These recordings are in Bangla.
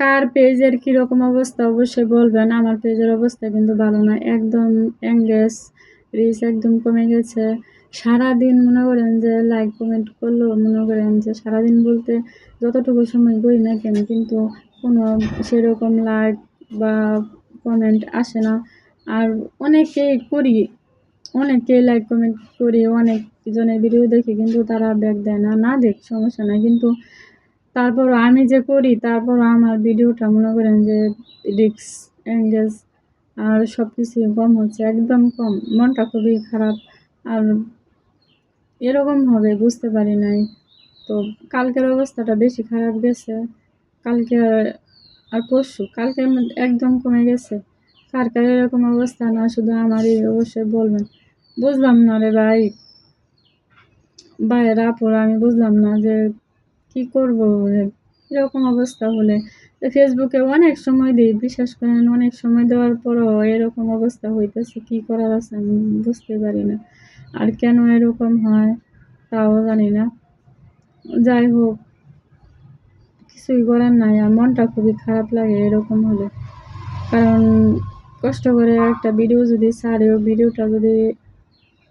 কার পেজের কীরকম অবস্থা অবশ্যই বলবেন। আমার পেজের অবস্থা কিন্তু ভালো না। একদম এঙ্গেজ রিচ একদম কমে গেছে। সারাদিন মনে করেন যে লাইক কমেন্ট করলেও মনে করেন যে সারাদিন বলতে যতটুকু সময় করি না কেন কিন্তু কোনো সেরকম লাইক বা কমেন্ট আসে না। আর অনেকেই করি, অনেকেই লাইক কমেন্ট করি, অনেক জনের ভিডিও দেখি কিন্তু তারা ব্যাক দেয় না। না দেখ, সমস্যা নাই। কিন্তু তারপর আমি যে করি, তারপর আমার ভিডিওটা মনে করেন যে রিক্স এঙ্গেজ আর সব কিছুই কম হচ্ছে, একদম কম। মনটা খুবই খারাপ আর এরকম হবে, বুঝতে পারি নাই। তো কালকের অবস্থাটা বেশি খারাপ গেছে। কালকে আর পরশু, কালকের মধ্যে একদম কমে গেছে। কার কার এরকম অবস্থা না, শুধু আমারই অবশ্যই বলবেন। বুঝলাম না রে ভাই। ভাইয়েরা আপুরা আমি বুঝলাম না যে কি করব? এরকম অবস্থা হলে। ফেসবুকে অনেক সময় দিই, বিশ্বাস করেন, অনেক সময় দেওয়ার পরও এরকম অবস্থা হইতেছে। কি করার আছে আমি বুঝতে পারি না। আর কেন এরকম হয়, তাও জানি না। যাই হোক, কিছুই করার নাই। আর মনটা খুবই খারাপ লাগে এরকম হলে। কারণ কষ্ট করে একটা ভিডিও যদি ছাড়েও ভিডিওটা যদি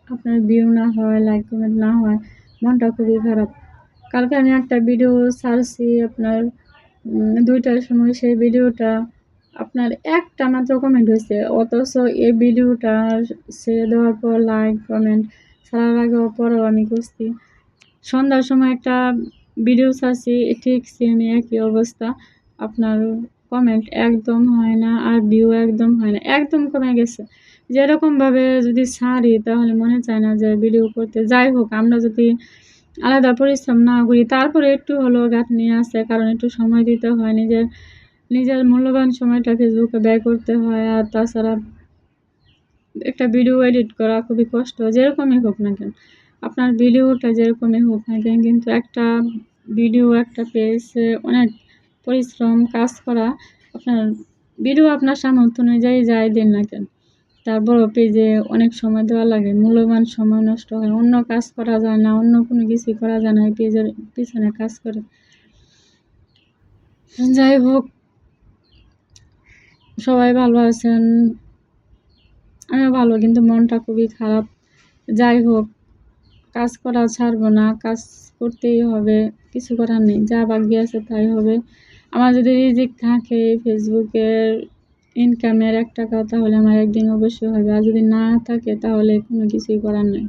আপনার ভিউ না হয় লাইক কমেন্ট না হয়, মনটা খুবই খারাপ। কালকে আমি একটা ভিডিও ছাড়ছি আপনার দুইটার সময় সেই ভিডিওটা আপনার একটা মাত্র কমেন্ট হয়েছে। অথচ এই ভিডিওটা ছেড়ে দেওয়ার পর লাইক কমেন্ট ছাড়ার আগেও পরেও আমি করছি সন্ধ্যার সময় একটা ভিডিও ছাড়ছি, ঠিক সেম একই অবস্থা। আপনার কমেন্ট একদম হয় না আর ভিউ একদম হয় না, একদম কমে গেছে। যেরকমভাবে যদি ছাড়ি তাহলে মনে চায় না যে ভিডিও করতে। যাই হোক, আমরা যদি আলাদা পরিশ্রম না করি। তারপরে একটু হলেও নিয়ে আসে কারণ একটু সময় দিতে হয়, নিজের নিজের মূল্যবান সময়টা ফেসবুকে ব্যয় করতে হয়, আর তাছাড়া একটা ভিডিও এডিট করা খুবই কষ্ট, যেরকমই হোক না কেন। আপনার ভিডিওটা যেরকমই হোক না কেন, কিন্তু একটা ভিডিও একটা পেজ অনেক পরিশ্রম, কাজ করা, আপনার ভিডিও আপনার সামর্থ্য অনুযায়ী যাই দিন না কেন। তার বড় পেজে অনেক সময় দেওয়া লাগে, মূল্যবান সময় নষ্ট হয়, অন্য কাজ করা যায় না, অন্য কোনো কিছুই করা যায় না, এই পেজের পিছনে কাজ করে। যাই হোক, সবাই ভালো আছেন, আমিও ভালো, কিন্তু মনটা খুবই খারাপ। যাই হোক, কাজ করা ছাড়বো না, কাজ করতেই হবে, কিছু করার নেই, যা বাকি আছে তাই হবে। আমার যদি রিজিক থাকে ফেসবুকের ইনকামের এক টাকা তাহলে আমার একদিন অবশ্যই হবে। আর যদি না থাকে তাহলে কোনো কিছুই করার নেই।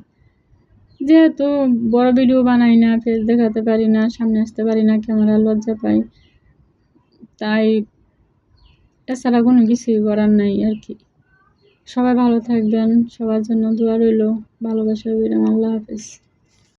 যেহেতু বড় ভিডিও বানাই না ফেস দেখাতে পারি না, সামনে আসতে পারি না ক্যামেরা লজ্জা পাই, তাই এছাড়া কোনো কিছুই করার নাই আর কি। সবাই ভালো থাকবেন, সবার জন্য দোয়া রইল। ভালোবাসা বিরাম আল্লাহ হাফেজ।